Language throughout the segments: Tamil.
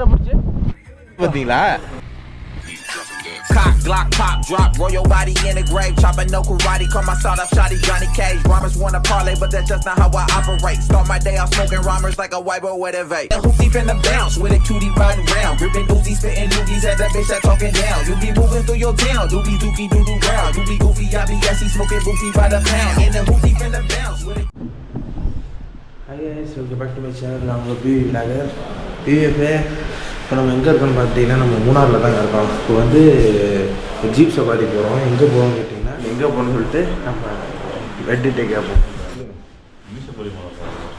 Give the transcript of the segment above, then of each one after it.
பிடிச்சி பார்த்தீங்களா Cock, Glock, pop, drop, roll your body in the grave. Chopping no karate, call my sawed off shotty Johnny Cage. Rhymers wanna parlay, but that's just not how I operate. Start my day off smoking rhymers like a white boy with a vape. Who deep in the bounce with a cutie riding round. Gripping Uzi, spitting loogies at that bitch that talking down. You be moving through your town, doobie dookie doo doo round. You be goofy, I be assy, smoking goofy by the pound. And then who deep in the bounce with a hi guys welcome back to my channel நான் உங்கள் பிவி விநாயகர் பிவிஎஃபே இப்போ நம்ம எங்கே இருக்கோம்னு பார்த்தீங்கன்னா நம்ம மூணாரில் தான் இருக்கோம். இப்போ வந்து ஒரு ஜீப் சவாரி போகிறோம் எங்கே போகிறோம்னு கேட்டிங்கன்னா எங்கே போகணும்னு சொல்லிட்டு நம்ம வெட்டிட்டே கேட்போம்.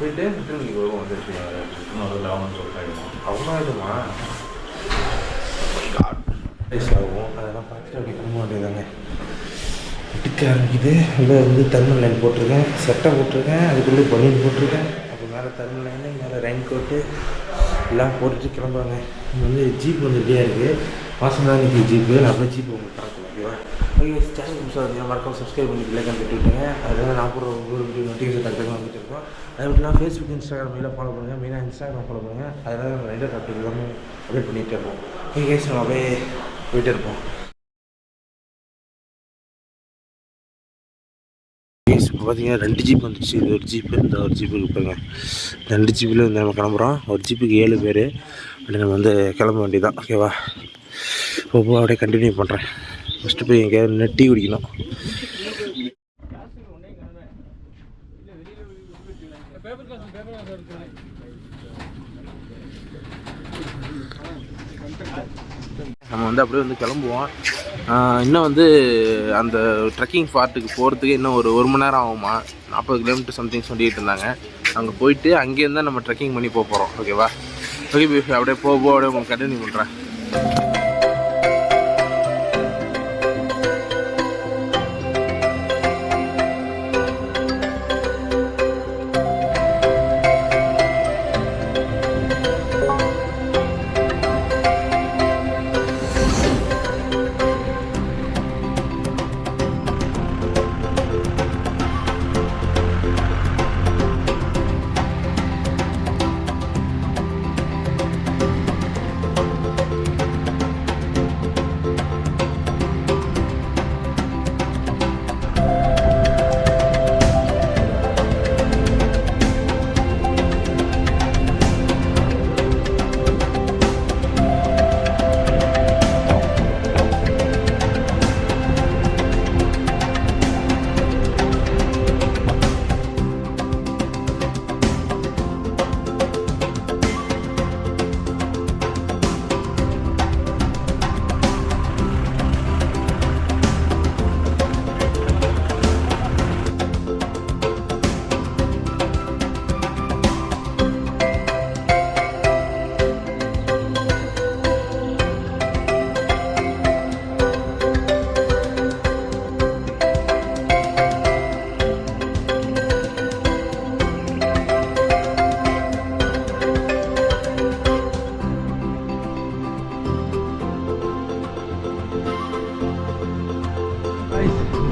போயிட்டு எத்தனை மணிக்கு வருவோம் வந்துட்டு அவ்வளோ ஆகிடுமா ஆகும். அதெல்லாம் பார்த்துட்டு அப்படி போக மாட்டேங்குதாங்க டிக்க ஆரம்பிக்குது உள்ளே வந்து தெர்மல் லைன் போட்டிருக்கேன். சட்டை போட்டிருக்கேன். அதுக்குள்ளே பனியன் போட்டிருக்கேன். அப்போ மேலே தெர்மல் லைனு மேலே ரெயின் கோட்டு எல்லாம் போட்டுட்டு கிளம்புறாங்க இங்கே வந்து ஜீப் வந்து ரெடியாக இருக்குது மாதம் தான் ஜீப்பு நான் அப்படியே ஜீப் உங்களுக்கு பார்க்கலாம் ஓகேவா ஓகே சேனல் புதுசாக மறக்காம சப்ஸ்கிரைப் பண்ணி பிள்ளை கண்டுட்டு விட்டுங்க அதில் நான் போகிற ஒவ்வொரு வீடியோ நோட்டிஃபிகேஷன் டக்கு வந்துட்டு இருக்கோம். அது மட்டும் இல்லாமல் ஃபேஸ்புக் இன்ஸ்டாகிராம் மெயிலாக ஃபாலோ பண்ணுங்கள் மெயினாக இன்ஸ்டாகிராம் ஃபாலோ பண்ணுங்கள் அதனால் நம்ம ரைடர் டாக்டர் எல்லாமே அப்டேட் பண்ணிகிட்டே இருப்போம். ஓகே நம்ம அப்படியே போயிட்டே இருப்போம். இப்போ பார்த்தீங்கன்னா ரெண்டு ஜீப் வந்துச்சு. இது ஒரு ஜீப்பு இந்த ஒரு ஜீப்பு இருப்பாங்க ரெண்டு ஜீப்பில் வந்து நம்ம கிளம்புறோம். ஒரு ஜீப்புக்கு ஏழு பேர். அப்படி நம்ம வந்து கிளம்ப வேண்டியதான் ஓகேவா இப்போ அப்படியே கண்டினியூ பண்ணுறேன் ஃபஸ்ட்டு போய் எங்கேயாவது நின்று டீ குடிக்கணும். நம்ம வந்து அப்படியே வந்து கிளம்புவோம். இன்னும் வந்து அந்த ட்ரெக்கிங் ஸ்பாட்டுக்கு போகிறதுக்கு இன்னும் ஒரு ஒரு மணி நேரம் ஆகுமா? நாற்பது கிலோமீட்டர் சம்திங் சொல்லிகிட்டு இருந்தாங்க. அங்கே போயிட்டு அங்கேருந்து தான் நம்ம ட்ரெக்கிங் பண்ணி போக போகிறோம் ஓகேவா ஓகே அப்படியே போக போக அப்படியே உங்களுக்கு கண்டினியூ பண்ணுறேன்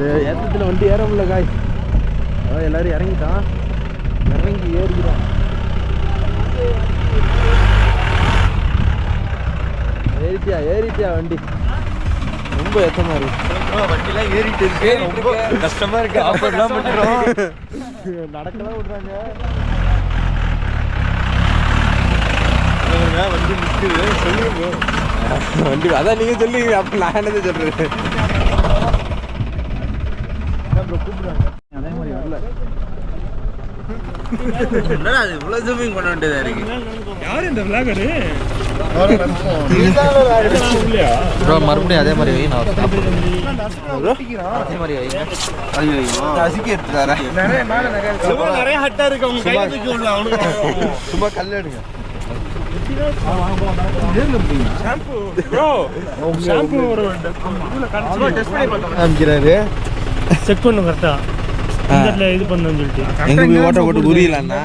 இந்த ஏற்றத்தில் வண்டி ஏற முடியல காய் அதான் எல்லோரும் இறங்கிட்டான் இறங்கி ஏறிக்கிறோம் ஏறிட்டியா ஏறிட்டியா வண்டி? ரொம்ப ஏற்றமாக இருக்கு. வண்டிலாம் ஏறிட்டு இருக்கு. ரொம்ப கஷ்டமா இருக்கு. ஆஃபர்லாம் பண்றோம். நடக்கலாம் விடுறாங்க. வண்டி நிக்குது. சொல்லுங்க வண்டி அதான் நீங்கள் சொல்லுங்க. அப்போ நான் என்னது சொல்கிறது அதே மாதிரி வரல என்னடா அது இவ்வளோ ஜூமிங் பண்ண வேண்டியதாக இருக்கு? யார் இந்த விளாகரு ப்ரோ மறுபடியும் அதே மாதிரி வை நான் அதே மாதிரி வைங்க அசிக்கி எடுத்து தரேன் நிறைய ஹட்டா இருக்கு அவங்க கையில தூக்கி விடலாம் அவனுக்கு. சும்மா கல் எடுங்க. ப்ரோ ஷாம்பு ஒரு டெஸ்ட் பண்ணி பார்த்தோம் காமிக்கிறாரு. செக் பண்ணும் கரெக்டா இந்த இது பண்ணணும்னு சொல்லிட்டு. எங்க போய் ஓட்ட போட்டு குறியலண்ணா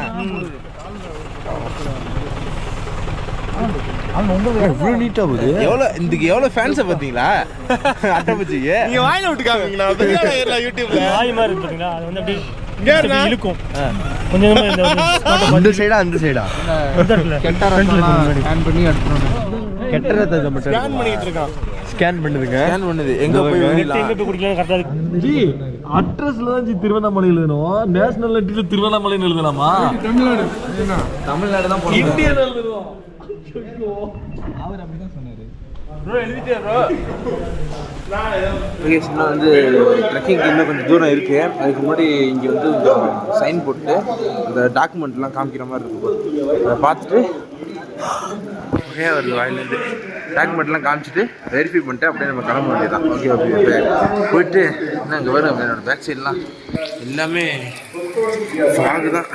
இவ்வளோ நீட்டா போகுது. எவ்வளோ இதுக்கு எவ்வளோ ஃபேன்ஸை பார்த்தீங்களா? அட்டைப்பூச்சிக்கு நீங்க வாயில யூடியூப்ல? வாய் மாதிரி அது வந்து அப்படியே இழுக்கும். கொஞ்சம் சைடா அந்த சைடா இந்த இடத்துல. கெட்ட ஸ்கேன் பண்ணி எடுத்துட்டு கெட்ட ரத்தத்தை மட்டும் பண்ணிட்டு இருக்கான். ஸ்கேன் பண்ணுதுங்க. ஸ்கேன் பண்ணுது. எங்கே போய் எங்க போய் குடிக்கலாம் கரெக்டா இருக்கு. ஜி அட்ரஸ்ல தான் ஜி திருவண்ணாமலை எழுதணும். நேஷனல் நெட்டில திருவண்ணாமலை எழுதலாமா? தமிழ்நாடு. தான் இந்தியன் எழுதணும். ஓகே இன்னும் வந்து ட்ரெக்கிங்க்கு இன்னும் கொஞ்சம் தூரம் இருக்குது அதுக்கு முன்னாடி இங்கே வந்து சைன் போட்டு அந்த டாக்குமெண்ட்லாம் காமிக்கிற மாதிரி இருக்கும் அதை பார்த்துட்டு ஒரே வருது வாயிலேருந்து டாக்குமெண்ட்லாம் காமிச்சிட்டு வெரிஃபை பண்ணிட்டு அப்படியே நம்ம கிளம்ப வேண்டியதான் ஓகே ஓகே போயிட்டு என்ன இங்கே வரும் என்னோட பேக் சைட்லாம் எல்லாமே ஃபாகு தான்.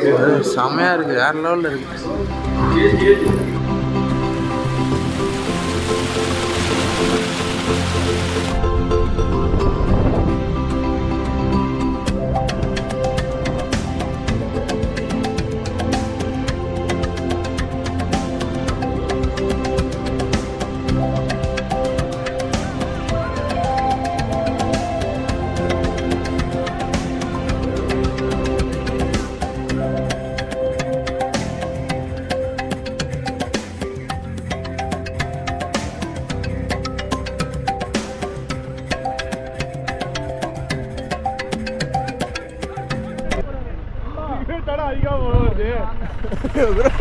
செம்மையாக செமையாக இருக்குது வேறு லெவலில் இருக்குது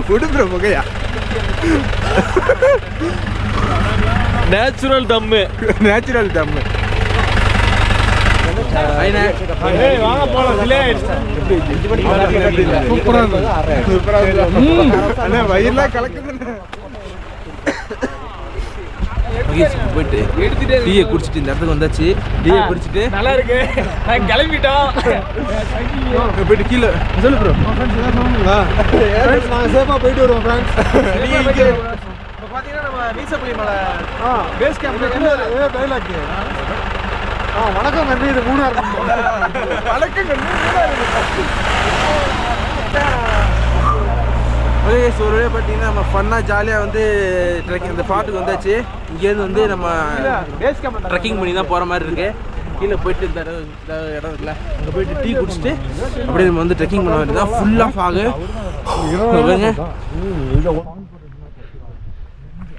விடுப்புற புகையா? நேச்சுரல் தம்மு நேச்சுரல் தம்மு வயிறுலாம் கலக்குது போயிட்டு டீயை குடிச்சிட்டு இந்த இடத்துக்கு வந்தாச்சு. டீயை குடிச்சிட்டு நல்லா இருக்கு. நான் கிளம்பிட்டோம். போயிட்டு கீழே. சொல்லு ப்ரோ நாங்கள் சேஃபாக போயிட்டு வருவோம் ஃப்ரெண்ட்ஸ் நீங்க இங்க இப்போ பார்த்தீங்கன்னா நம்ம மீசப்புலி மலை பேஸ் கேம்ப்ல ஏ டைலாக் ஆ வணக்கம் நன்றி இது மூணார். ஓகே ஸோ ஒரு வழியாக பார்த்தீங்கன்னா நம்ம ஃபன்னாக ஜாலியாக வந்து ட்ரெக்கிங் இந்த ஃபாட்டுக்கு வந்தாச்சு. இங்கேருந்து வந்து நம்ம ட்ரெக்கிங் பண்ணி தான் போகிற மாதிரி இருக்குது கீழே போயிட்டு இந்த இடம் இடம் இருக்குல்ல அங்கே போயிட்டு டீ குடிச்சிட்டு அப்படியே நம்ம வந்து ட்ரெக்கிங் பண்ண வேண்டியதான் ஃபுல்லாக ஃபாகு பாருங்க.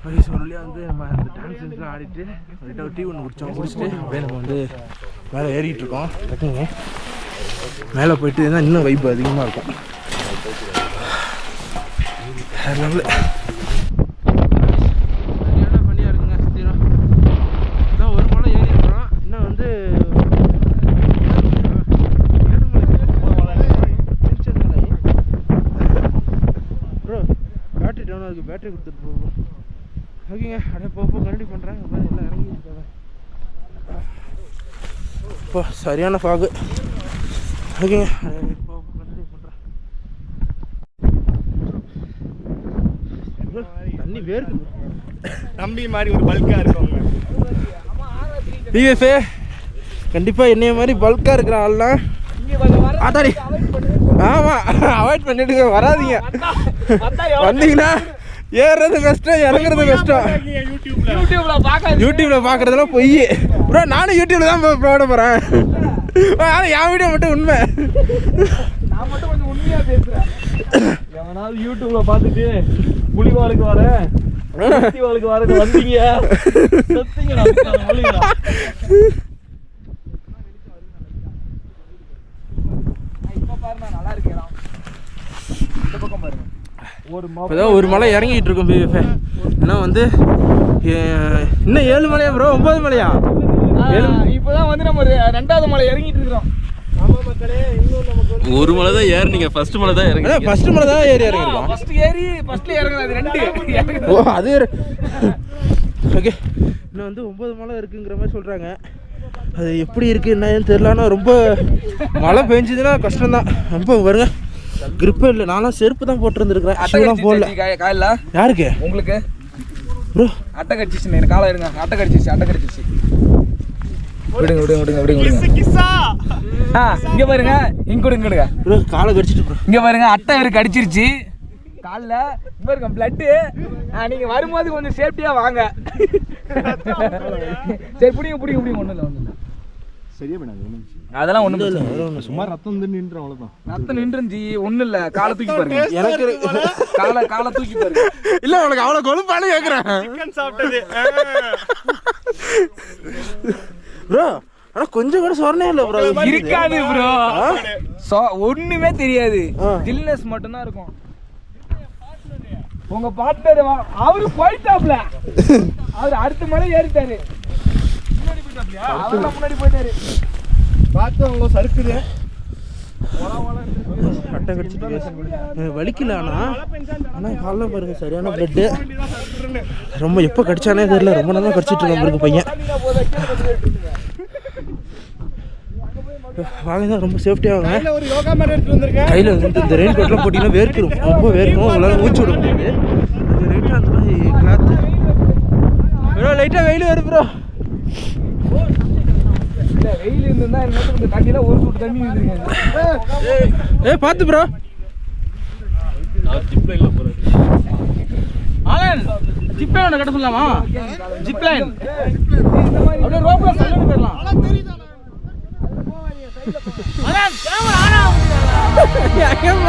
ஓகே ஸோ வந்து நம்ம அந்த டான்ஸஸ்லாம் ஆடிட்டு ஒரு டீ ஒன்று குடித்தோம் குடிச்சிட்டு அப்படியே நம்ம வந்து மேலே ஏறிக்கிட்டு இருக்கோம் ட்ரெக்கிங்கு மேலே போயிட்டு இருந்தால் இன்னும் வைப்பு அதிகமாக இருக்கும். வந்து ப்ரோ பேட்டரி பேட்டரி கொடுத்துட்டு போகும் ஓகேங்க அப்படியே போக போக கரண்டி பண்ணுறாங்க எல்லாம் இறங்கி இருக்காங்க இப்போ சரியான ஃபாகு ஓகேங்க அப்படியே போக போக கரண்டி பண்ணுறேன் தண்ணி வேர்க்குது தம்பி மாதிரி ஒரு பல்கா இருக்கவங்க. பிஎஃப்ஏ கண்டிப்பாக என்னைய மாதிரி பல்காக இருக்கிற ஆள்லாம் ஆத்தாடி. ஆமாம் அவாய்ட் பண்ணிடுங்க. வராதீங்க. வந்தீங்கன்னா ஏறுறது கஷ்டம் இறங்குறது கஷ்டம். யூடியூப்ல யூடியூப்ல பார்க்க யூடியூப்ல பார்க்குறதெல்லாம் பொய். ப்ரோ நானும் யூடியூப்ல தான் போட போகிறேன் ஆனால் என் வீடியோ மட்டும் உண்மை. நான் மட்டும் கொஞ்சம் உண்மையா பேசுறேன். எவனாவது யூடியூப்ல பார்த்துட்டு புலிவாளுக்கு வர புலிவாளுக்கு வரது வந்தீங்க. ஒரு மலை இறங்கிட்டு இருக்கோம் இன்னும் வந்து இன்னும் ஏழு மலையா ப்ரோ ஒன்பது மலையா? இப்பதான் வந்து நம்ம ரெண்டாவது மலை இறங்கிட்டு இருக்கிறோம். ஒரு மலை தான் ஏறினீங்க ஃபர்ஸ்ட் மலை தான் இறங்கி ஃபர்ஸ்ட் மலை தான் ஏறி இறங்கிருக்கோம். ஃபர்ஸ்ட் ஏறி ஃபர்ஸ்ட்ல இறங்குறது ரெண்டு. ஓ அது ஓகே. இன்னும் வந்து ஒன்பது மலை இருக்குங்கிற மாதிரி சொல்கிறாங்க அது எப்படி இருக்கு என்னன்னு தெரியல ஆனால் ரொம்ப மழை பெஞ்சதுன்னா கஷ்டம்தான். ரொம்ப வருங்க கிரிப்பே இல்லை. நான்லாம் செருப்பு தான் போட்டுருந்துருக்கிறேன். ஷூலாம் போடல. காயில யாருக்கு? உங்களுக்கு? ப்ரோ. அட்டை கடிச்சிச்சு எனக்கு காலம் இருங்க அட்டை கடிச்சிச்சு அட்டை கடிச்சிச்சு விடுங்க விடுங்க விடுங்க விடுங்க விடுங்க. ஆ இங்க பாருங்க இங்க கொடுங்க கொடுங்க. ப்ரோ காலை கடிச்சிட்டு ப்ரோ. இங்க பாருங்க அட்டை இவருக்கு கடிச்சிருச்சு காலில் இங்க பாருங்க பிளட்டு நீங்க வரும்போது கொஞ்சம் சேஃப்டியா வாங்க. சரி பிடிங்க பிடிங்க பிடிங்க ஒன்றும் இல்லை ஒன்றும் இல்லை. சரியா பண்ணாது ஒன்றும் அதெல்லாம். சும்மா ரத்தம் நின்று ரத்தம் நின்றுஞ்சி ஒண்ணும் இல்ல. காலை தூக்கி பாருங்க. எனக்கு காலை காலை தூக்கி பாருங்க. இல்ல உனக்கு அவ்வளவு கொழுப்பானு கேக்குறேன். ப்ரோ ஆனா கொஞ்சம் கூட சொரணே இல்ல ப்ரோ. இருக்காது ப்ரோ. ஒண்ணுமே தெரியாது. ஜில்னஸ் மட்டும்தான் இருக்கும். உங்க பார்ட்னர் அவரு போயிட்டாப்ல. அவரு அடுத்த மலை ஏறிட்டாரு. முன்னாடி போயிட்டாப்லையா? முன்னாடி போயிட்டாரு. பார்த்து அவங்க சறுக்குது. கட்டை கடிச்சிட்டு வலிக்கல ஆனா ஆனா காலைல பாருங்க சரியான பிளட்டு ரொம்ப எப்போ கடிச்சானே தெரியல. ரொம்ப நேரம் கடிச்சிட்டு பாருங்க பையன். வாங்க ரொம்ப சேஃப்டியாக வாங்க. கையில் வந்து இந்த ரெயின் கோட்லாம் போட்டிங்கன்னா வேர்க்கும் ரொம்ப வேர்க்கும். உங்களால் மூச்சு விட முடியாது. லைட்டாக அந்த மாதிரி கிளாத்து ப்ரோ லைட்டாக வெயில் வருது ப்ரோ. வெயில் இருந்தா இந்த தண்ணியில ஒரு சொட்டு தண்ணி இருந்திருக்காங்க ஏ பார்த்து ப்ரோ ஆலன் ஜிப் லைன் கட்ட சொல்லலாமா ஜிப் லைன் அப்படியே ரோப்ல சல்லு போயிடலாம் ஆலன் கேமரா ஆனா என்ன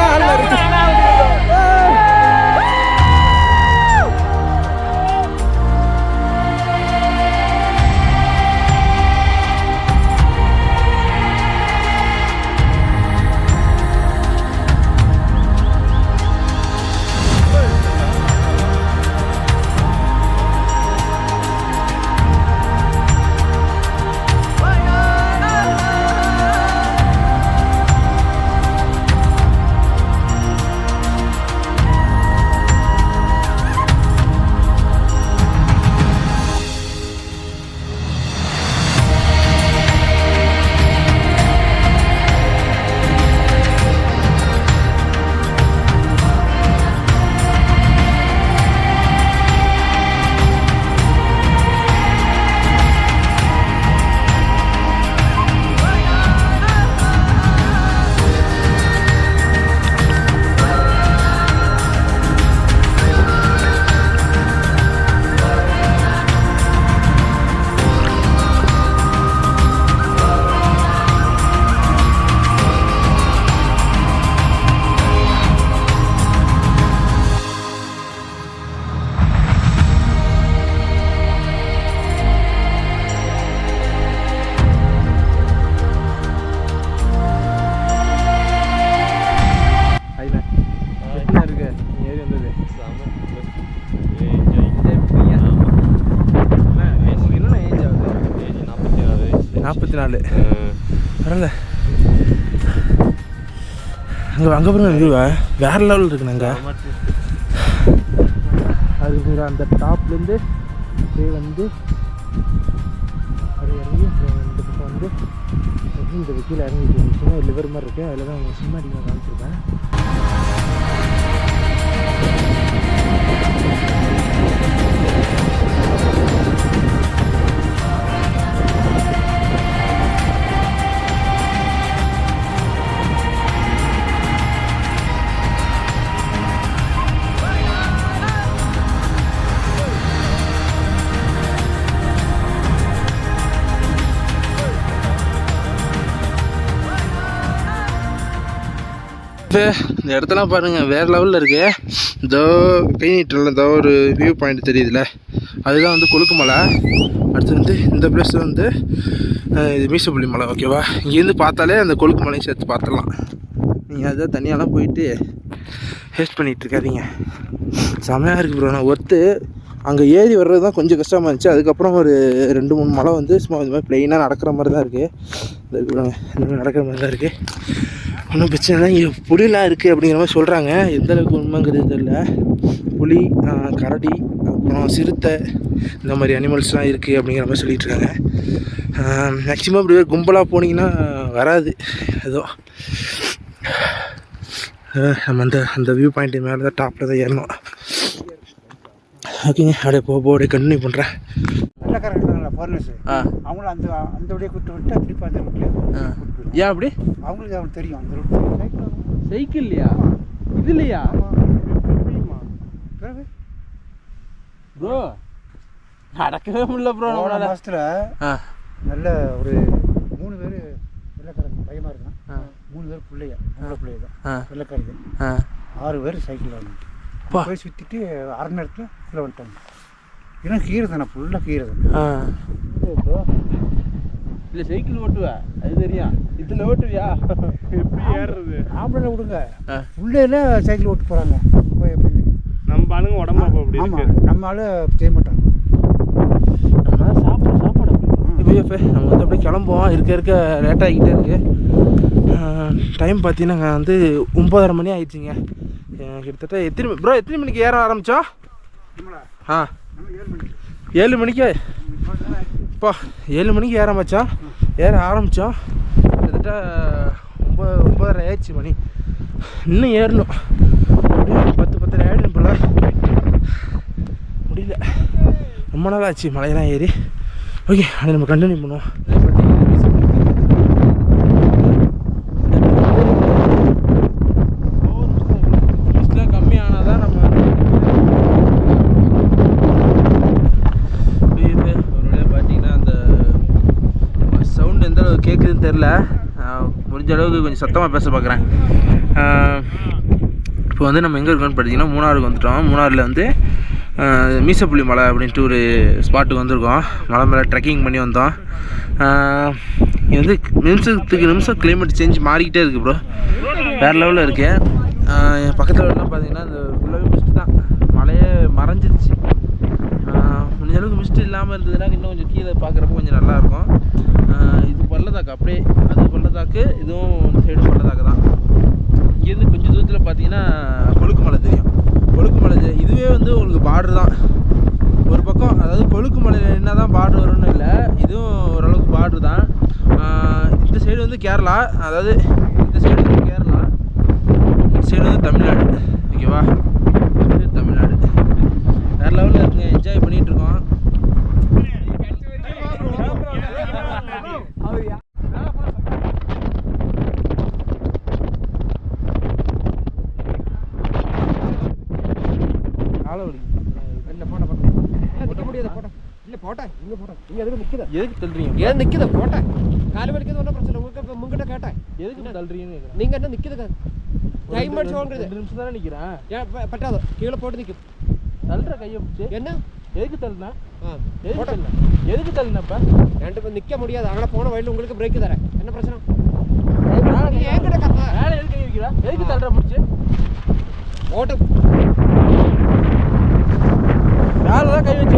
நாற்பத்தி நாலு. பரவாயில்ல அங்கே அங்கே பாருங்க வியூவா வேற லெவலில் இருக்குண்ணா அங்கே. அது அந்த டாப்லேருந்து அப்படியே வந்து அப்படியே இறங்கி இந்த பக்கம் வந்து இந்த கீழே இறங்கிட்டு இருந்துச்சுன்னா லிவர் மாதிரி இருக்கு. அதில் தான் சினிமா அடிக்க காமிச்சிருக்கேன் இந்த இடத்தெல்லாம் பாருங்கள் வேறு லெவலில் இருக்கு. இதோ கை நீட்டில் இதோ ஒரு வியூ பாயிண்ட் தெரியுதுல்ல அதுதான் வந்து கொழுக்கு மலை. அடுத்து வந்து இந்த பிளேஸ் வந்து இது மீசப்பள்ளி மலை ஓகேவா இங்கேருந்து பார்த்தாலே அந்த கொழுக்கு மலையும் சேர்த்து பார்த்துடலாம். நீங்கள் அதை தனியாலாம் போயிட்டு வேஸ்ட் பண்ணிகிட்டு இருக்காதீங்க. செமையாக இருக்குது ப்ரோ நான் ஒர்த்து அங்கே ஏறி வர்றது தான் கொஞ்சம் கஷ்டமாக இருந்துச்சு. அதுக்கப்புறம் ஒரு ரெண்டு மூணு மலை வந்து சும்மா இந்த மாதிரி ப்ளெயினாக நடக்கிற மாதிரி தான் இருக்குது இந்த மாதிரி நடக்கிற மாதிரி தான் இருக்குது ஒன்றும் பிரச்சனை இல்லை. இங்கே புலிலாம் இருக்குது அப்படிங்கிற மாதிரி சொல்கிறாங்க எந்த அளவுக்கு உண்மைங்கிறது தெரில புலி கரடி அப்புறம் சிறுத்தை இந்த மாதிரி அனிமல்ஸ்லாம் இருக்குது அப்படிங்கிற மாதிரி சொல்லிகிட்டு இருக்காங்க. மேக்ஸிமம் இப்படி கும்பலாக போனீங்கன்னா வராது. ஏதோ. நம்ம அந்த அந்த வியூ பாயிண்ட் மேலே தான் டாப்பில் தான் ஏறணும். ஓகேங்க அப்படியே போக போக அப்படியே கண்டினியூ பண்ணுறேன் ஃபாரினர்ஸ் அவங்களும் அந்த அந்த வழியை கூட்டு விட்டு அப்படி பார்த்து விட்டு ஏன் அப்படி? அவங்களுக்கு அவங்களுக்கு தெரியும். அந்த ரூட் சைக்கிள்லையா? இது இல்லையா பிறகு? ப்ரோ நடக்கவே முடியல ப்ரோ போன ஆ. நல்ல ஒரு மூணு பேர் வெள்ளக்காரங்க பயமாக இருக்கான். மூணு பேர் பிள்ளைய பொம்பளை பிள்ளைய தான். ஆ. வெள்ளக்காரங்க ஆறு பேர் சைக்கிளில் வந்து பா. போய் சுற்றிட்டு அரை நேரத்தில் கீழே வந்துட்டாங்க. ஏன்னா கீரை தானே ஃபுல்லாக கீரை தானே ஆ இல்லை சைக்கிள் ஓட்டுவா. அது தெரியும். இதில் ஓட்டுவியா? எப்படி ஏறுறது? ஆம்பளை விடுங்க. பிள்ளையில சைக்கிள் ஓட்டு போகிறாங்க போய் எப்படி? நம்ம ஆளுங்க உடம்பு அப்போ அப்படி ஆமாம் நம்ம ஆளு செய்ய மாட்டாங்க. நம்ம சாப்பிட சாப்பாடு இப்போ இப்போ நம்ம வந்து அப்படியே கிளம்புவோம். இருக்க இருக்க லேட் ஆகிக்கிட்டே இருக்கு. டைம் பார்த்தீங்கன்னா வந்து ஒம்பதரை மணி ஆயிடுச்சுங்க. கிட்டத்தட்ட எத்தனை ப்ரோ எத்தனை மணிக்கு ஏற ஆரம்பித்தோம் ஆ. ஏழு மணிக்கு. இப்போ ஏழு மணிக்கு ஏற மச்சான். ஏற ஆரம்பித்தோம் கிட்டத்தட்ட ஒம்பது ஒம்பதரை ஆயிடுச்சு மணி. இன்னும் ஏறணும். பத்து பத்தரை ஆயிடும் போல. முடியல. ரொம்ப நாள் ஆச்சு மலையெல்லாம் ஏறி. ஓகே அதை நம்ம கண்டினியூ பண்ணுவோம் கம்மியானால் தான் நம்ம புரியுது ஒரு வழியாக பார்த்தீங்கன்னா அந்த சவுண்ட் எந்த அளவுக்கு கேட்குதுன்னு தெரில முடிஞ்ச அளவுக்கு கொஞ்சம் சத்தமாக பேச பார்க்குறேன் இப்போ வந்து நம்ம எங்கே இருக்கோம்னு பார்த்தீங்கன்னா மூணாருக்கு வந்துட்டோம். மூணாறில் வந்து மீசப்புள்ளி மலை அப்படின்ட்டு ஒரு ஸ்பாட்டுக்கு வந்திருக்கோம். மலை மேலே ட்ரெக்கிங் பண்ணி வந்தோம். இது வந்து நிமிஷத்துக்கு நிமிஷம் கிளைமேட் சேஞ்ச் மாறிக்கிட்டே இருக்குது ப்ரோ வேறு லெவலில் இருக்குது என் பக்கத்தில் எல்லாம் பார்த்தீங்கன்னா இந்த ஃபுல்லாகவே மிஸ்ட் தான். மலையே மறைஞ்சிருச்சு. மிஸ்ட் இல்லாமல் இருந்ததுன்னா இன்னும் கொஞ்சம் கீழே பார்க்குறப்ப கொஞ்சம் நல்லாயிருக்கும். இது பள்ளத்தாக்கு அப்படியே அது பள்ளத்தாக்கு இதுவும் இந்த சைடு பள்ளத்தாக்கு தான். இங்கேருந்து கொஞ்சம் தூரத்தில் பார்த்தீங்கன்னா கொழுக்கு மலை தெரியும். கொழுக்கு மலை இதுவே வந்து உங்களுக்கு பார்டர் தான். ஒரு பக்கம் அதாவது கொழுக்கு மலையில் என்ன தான் பார்டர் வரும்னு இல்லை. இதுவும் ஓரளவுக்கு பார்டர் தான். இந்த சைடு வந்து கேரளா. அதாவது இந்த சைடு வந்து கேரளா. இந்த சைடு வந்து தமிழ்நாடு. ஓகேவா? இது தமிழ்நாடு வேறு லெவலில் இருக்குங்க என்ஜாய் பண்ணிகிட்டு இருக்கோம் காலை வலிக்குது. இல்லை போட்ட போட்டேன் நிற்க முடியாது போட்டேன் இல்லை போட்டேன் இங்கே போட்டேன் நீங்கள் எதுக்கு நிற்குது தள்ளுறீங்க? ஏன் நிற்குது போட்டேன் கால் வலிக்குது ஒன்றும் பிரச்சனை உங்களுக்கு உங்ககிட்ட கேட்டேன். எதுக்கு தள்ளுறீங்கன்னு நீங்கள் என்ன நிற்குதுங்க டைம் அடிச்சு வாங்குறது ரெண்டு நிமிஷம் தானே நிற்கிறேன் ஏன் பட்டாது கீழே போட்டு நிற்கும் தள்ளுற கையை பிடிச்சி. என்ன? எதுக்கு தள்ளுனா? எதுக்கு தள்ளுன? எதுக்கு தள்ளுனப்ப ரெண்டு பேர் நிற்க முடியாது. அங்கே போன வழியில் உங்களுக்கு பிரேக் தரேன். என்ன பிரச்சனை? மேலே நீ என்கிட்ட கத்த. மேலே எதுக்கு வைக்கிறா? எதுக்கு தள்ளுற பிடிச்சி ஓட்டு மேலே தான் கை வச்சு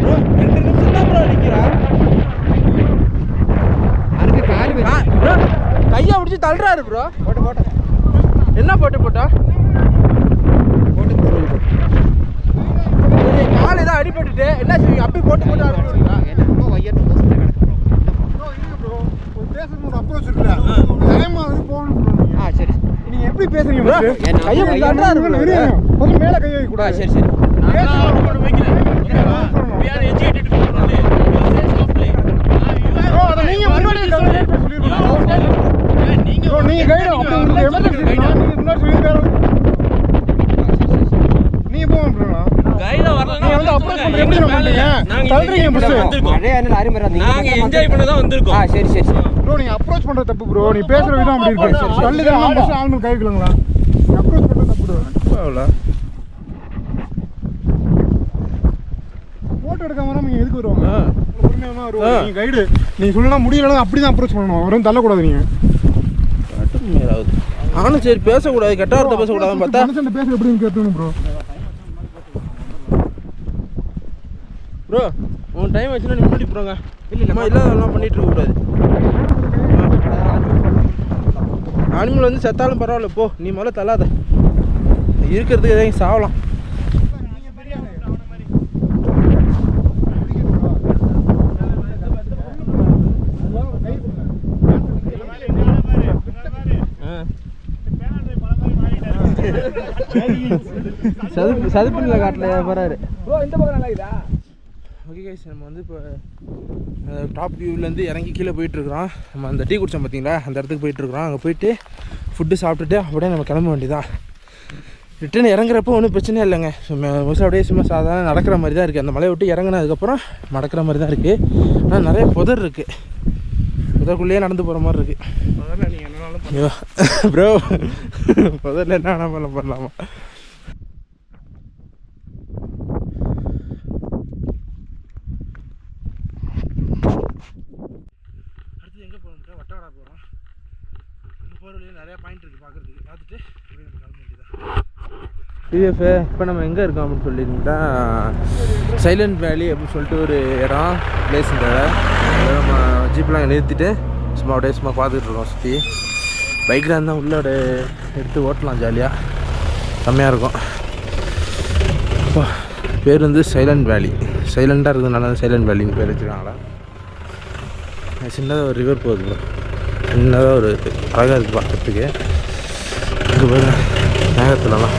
ப்ரோ ரெண்டு நிமிஷம் தான் ப்ரோ நிற்கிறா அதுக்கு கால் வச்சு ப்ரோ கையை பிடிச்சி தள்ளுறாரு ப்ரோ போட்டு போட்டு. என்ன போட்டு போட்டா? போட்டு கால் ஏதோ அடிபட்டுட்டு. என்ன செய்வீங்க? அப்படி போட்டு போட்டு என்ன ரொம்ப வையட்டு போட்டு கிடக்கு அப்ரோச் இருக்குல்ல டைம் ஆகுது போகணும். ஆ சரி நீங்க எப்படி பேசுறீங்க கையை. கொஞ்சம் மேல கை வைக்க கூடாது சரி சரி Bro, அதை நீங்க முன்னாடியே calculate பண்ணி சொல்லிருக்கணும். Bro, நீங்க guide அப்படி உங்களுக்கு emergency இருக்குன்னா, நீங்க முன்னாடி சொல்லிருக்காரு. நீங்க போங்க bro. கையில நீங்க எப்படி நம்ம? தள்ளுறீங்க first. மழையா நாங்க என்ஜாய் பண்ண தான் ஆ வந்திருக்கோம் சரி சரி சரி Bro, நீங்க approach பண்றது தப்பு bro. நீ பேசுற விதம் அப்படி இருக்கு. தள்ளுதான் ஆள் first ஆள் மேல கை வைக்கலாங்களா? நீ approach பண்றது தப்பு bro. அவ்வளோ Photo எடுக்காம வராம இங்க எதுக்கு வருவாங்க? ஆ. பொறுமையா தான் வருவாங்க. நீங்க guide. நீங்க சொல்லலாம் முடியலனா அப்படிதான் approach பண்ணணும் அவரும் தள்ளக்கூடாது நீங்க கட்டுக்கு மேலாவது நானும் சரி பேசக்கூடாது கெட்ட வார்த்தை பேசக்கூடாதுன்னு பார்த்தா பேச எப்படின்னு கேட்கணும் ப்ரோ ப்ரோ உன் டைம் வச்சுன்னா நீ முன்னாடி போங்க இல்லை இல்லைம்மா இல்லாதெல்லாம் பண்ணிட்டு இருக்க கூடாது. அனிமல் வந்து செத்தாலும் பரவாயில்ல போ நீ முதல்ல தள்ளாத. இருக்கிறதுக்கு எதையும் சாவலாம். ஆ. சதுப்பு சதுப்புல காட்டில் போறாரு. ப்ரோ இந்த பக்கம் நல்லா இருக்குதா? கைஸ் நம்ம வந்து இப்போ டாப் வியூவிலேருந்து இறங்கி கீழே போயிட்டுருக்குறோம் நம்ம அந்த டீ குடித்தோம் பார்த்தீங்களா அந்த இடத்துக்கு போயிட்டுருக்குறோம் அங்கே போயிட்டு ஃபுட்டு சாப்பிட்டுட்டு அப்படியே நம்ம கிளம்ப வேண்டியதான் ரிட்டன் இறங்குறப்போ ஒன்றும் பிரச்சனை இல்லைங்க. சும்மா மோஸ்ட்லி அப்படியே சும்மா சாதாரண நடக்கிற மாதிரி தான் இருக்குது அந்த மலையை விட்டு இறங்குனதுக்கப்புறம் நடக்கிற மாதிரி தான் இருக்குது ஆனால் நிறைய புதர் இருக்குது புதருக்குள்ளேயே நடந்து போகிற மாதிரி இருக்குது ப்ரோ புதரில் என்ன வேணால் பண்ண பண்ணலாமா அடுத்து எங்கே போகணும் வட்டவாடா போகிறோம் இங்கே போகிற வழியில் நிறையா பாயிண்ட் இருக்குது பார்க்குறதுக்கு பார்த்துட்டு அப்படியே நம்ம கிளம்ப வேண்டியதான் பிஎஃப் இப்போ நம்ம எங்கே இருக்கோம் அப்படின்னு சொல்லியிருந்தா சைலண்ட் வேலி அப்படின்னு சொல்லிட்டு ஒரு இடம் பிளேஸுங்க நம்ம ஜீப்லாம் நிறுத்திட்டு சும்மா அப்படியே சும்மா பார்த்துட்டு இருக்கோம் சுற்றி பைக்கில் இருந்தால் உள்ளோட அப்படியே எடுத்து ஓட்டலாம் ஜாலியாக செம்மையாக இருக்கும். அப்பா, பேர் வந்து சைலண்ட் வேலி சைலண்ட்டாக இருக்கிறதுனால சைலண்ட் வேலின்னு பேர் வச்சுருக்காங்களா? சின்னதாக ஒரு ரிவர் போகுது சின்னதாக ஒரு அழகாக இருக்குது பார்க்கறதுக்கு. அங்கே பாருங்க மேகத்துலலாம்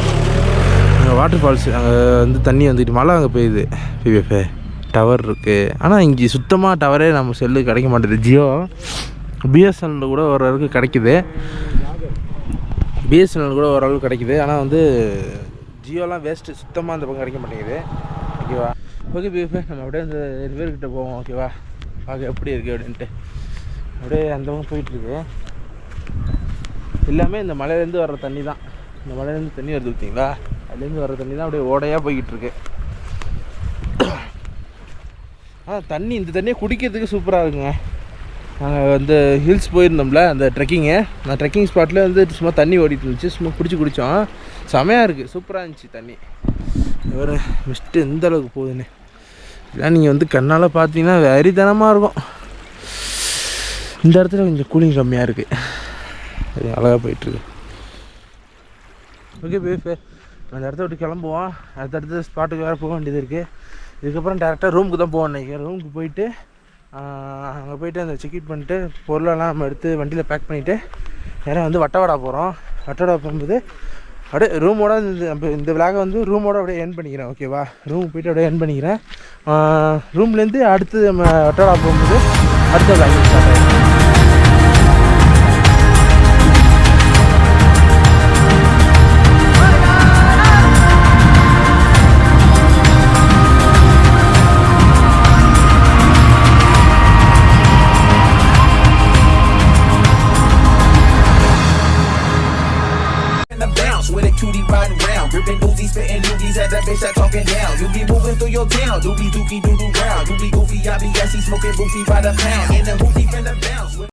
அங்கே வாட்டர் ஃபால்ஸ் அங்கே வந்து தண்ணி வந்துட்டு மழை அங்கே பெய்யுது. பிபிஎஃப் டவர் இருக்குது ஆனால் இங்கே சுத்தமாக டவரே நம்ம செல்லு கிடைக்க மாட்டேது ஜியோ பிஎஸ்என்எல் கூட ஓரளவுக்கு கிடைக்குது. பிஎஸ்என்எல் கூட ஓரளவுக்கு கிடைக்குது. ஆனால் வந்து ஜியோலாம் வேஸ்ட்டு சுத்தமாக அந்த பக்கம் கிடைக்க மாட்டேங்குது. ஓகேவா ஓகே பிஎஃப் நம்ம அப்படியே அந்த ரிவர்கிட்ட போவோம். ஓகேவா பார்க்க எப்படி இருக்குது அப்படின்ட்டு. அப்படியே அந்த பக்கம் போயிட்டுருக்கு எல்லாமே இந்த மலையிலேருந்து வர்ற தண்ணி தான். இந்த மலையிலேருந்து தண்ணி வருது பார்த்தீங்களா? அதுலேருந்து வர்ற தண்ணி தான் அப்படியே ஓடையாக போய்கிட்டு இருக்கு ஆ தண்ணி இந்த தண்ணியை குடிக்கிறதுக்கு சூப்பராக இருக்குங்க. நாங்கள் வந்து ஹில்ஸ் போயிருந்தோம்ல அந்த ட்ரெக்கிங்கு நான் ட்ரெக்கிங் ஸ்பாட்டில் வந்து சும்மா தண்ணி ஓடிட்டு இருந்துச்சு சும்மா குடிச்சு குடித்தோம் செமையாக இருக்குது சூப்பராக இருந்துச்சு தண்ணி. ஒரு மிஸ்ட்டு எந்த அளவுக்கு போகுதுன்னு. இதெல்லாம் நீங்கள் வந்து கண்ணால் பார்த்தீங்கன்னா வெறித்தனமாக இருக்கும். இந்த இடத்துல கொஞ்சம் கூலிங் கம்மியாக இருக்குது அது அழகாக போயிட்டுருக்கு ஓகே பேஃபு அந்த இடத்த விட்டு கிளம்புவோம். அடுத்தடுத்த ஸ்பாட்டுக்கு வேறு போக வேண்டியது இருக்குது இதுக்கப்புறம் டேரெக்டாக ரூமுக்கு தான் போவோம் நினைக்கிறேன். ரூமுக்கு போயிட்டு அங்கே போயிட்டு அந்த செக்இட் பண்ணிட்டு பொருளெல்லாம் நம்ம எடுத்து வண்டியில் பேக் பண்ணிவிட்டு நேராக வந்து வட்டவாடா போகிறோம் வட்டவாடா போகும்போது அப்படியே ரூமோட இந்த நம்ம இந்த விளாகை வந்து ரூமோட அப்படியே என் பண்ணிக்கிறேன். ஓகேவா ரூமுக்கு போயிட்டு அப்படியே என் பண்ணிக்கிறேன். ரூம்லேருந்து அடுத்து நம்ம வட்டவாடா போகும்போது அடுத்த block doobie dookie doo doo round. You be goofy, I be gassy, smoking boofy by the pound. In the